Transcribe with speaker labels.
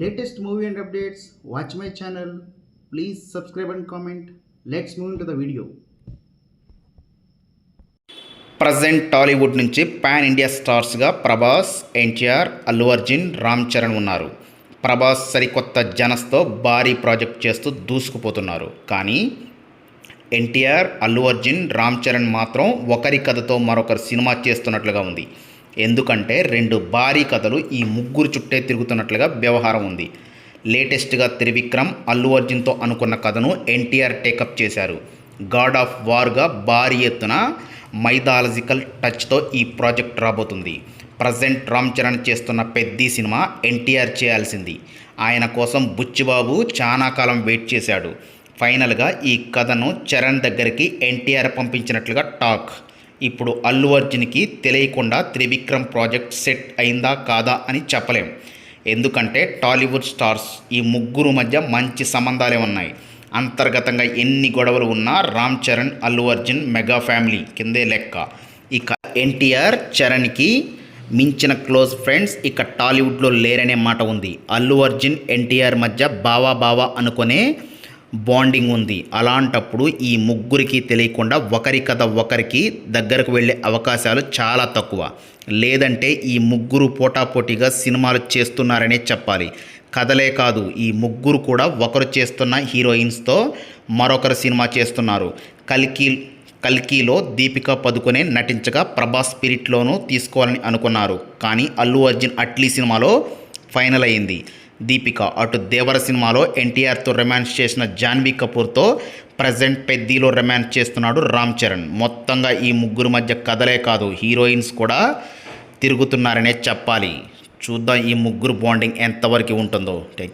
Speaker 1: Latest movie and updates watch my channel please subscribe and comment let's move to the video
Speaker 2: present Tollywood నుంచి pan India స్టార్స్గా ప్రభాస్ ఎన్టీఆర్ అల్లు అర్జున్ రామ్ చరణ్ ఉన్నారు. ప్రభాస్ సరికొత్త జనస్తో భారీ project చేస్తూ దూసుకుపోతున్నారు. కానీ ఎన్టీఆర్ అల్లు అర్జున్ రామ్ చరణ్ మాత్రం ఒకరి కథతో మరొకరు సినిమా చేస్తున్నట్లుగా ఉంది. ఎందుకంటే రెండు భారీ కథలు ఈ ముగ్గురు చుట్టే తిరుగుతున్నట్లుగా వ్యవహారం ఉంది. లేటెస్ట్గా త్రివిక్రమ్ అల్లు అర్జున్తో అనుకున్న కథను ఎన్టీఆర్ టేకప్ చేశారు. గాడ్ ఆఫ్ వార్గా భారీ ఎత్తున మైథాలజికల్ టచ్తో ఈ ప్రాజెక్ట్ రాబోతుంది. ప్రజెంట్ రామ్ చరణ్ చేస్తున్న పెద్ది సినిమా ఎన్టీఆర్ చేయాల్సింది. ఆయన కోసం బుచ్చిబాబు చాలా కాలం వెయిట్ చేశాడు. ఫైనల్గా ఈ కథను చరణ్ దగ్గరికి ఎన్టీఆర్ పంపించినట్లుగా టాక్. ఇప్పుడు అల్లు అర్జున్కి తెలియకుండా త్రివిక్రమ్ ప్రాజెక్ట్ సెట్ అయిందా కాదా అని చెప్పలేం. ఎందుకంటే టాలీవుడ్ స్టార్స్ ఈ ముగ్గురు మధ్య మంచి సంబంధాలే ఉన్నాయి. అంతర్గతంగా ఎన్ని గొడవలు ఉన్నా రామ్ చరణ్ అల్లు అర్జున్ మెగా ఫ్యామిలీ కిందే లెక్క. ఇక ఎన్టీఆర్ చరణ్కి మించిన క్లోజ్ ఫ్రెండ్స్ ఇక టాలీవుడ్లో లేరనే మాట ఉంది. అల్లు అర్జున్ ఎన్టీఆర్ మధ్య బావా బావా అనుకునే బాండింగ్ ఉంది. అలాంటప్పుడు ఈ ముగ్గురికి తెలియకుండా ఒకరి కథ ఒకరికి దగ్గరకు వెళ్ళే అవకాశాలు చాలా తక్కువ. లేదంటే ఈ ముగ్గురు పోటాపోటీగా సినిమాలు చేస్తున్నారనే చెప్పాలి. కథలే కాదు ఈ ముగ్గురు కూడా ఒకరు చేస్తున్న హీరోయిన్స్తో మరొకరు సినిమా చేస్తున్నారు. కల్కి కల్కీలో దీపికా పదుకునే నటించగా ప్రభాస్ స్పిరిట్లోనూ తీసుకోవాలని అనుకున్నారు. కానీ అల్లు అర్జున్ అట్లీ సినిమాలో ఫైనల్ అయింది. దీపిక. అటు దేవర సినిమాలో ఎన్టీఆర్తో రొమాన్స్ చేసిన జాన్వీ కపూర్తో ప్రజెంట్ పెద్దీలో రొమాన్స్ చేస్తున్నాడు రామ్ చరణ్. మొత్తంగా ఈ ముగ్గురు మధ్య కథలే కాదు హీరోయిన్స్ కూడా తిరుగుతున్నారనే చెప్పాలి. చూద్దాం ఈ ముగ్గురు బాండింగ్ ఎంతవరకు ఉంటుందో. Thank you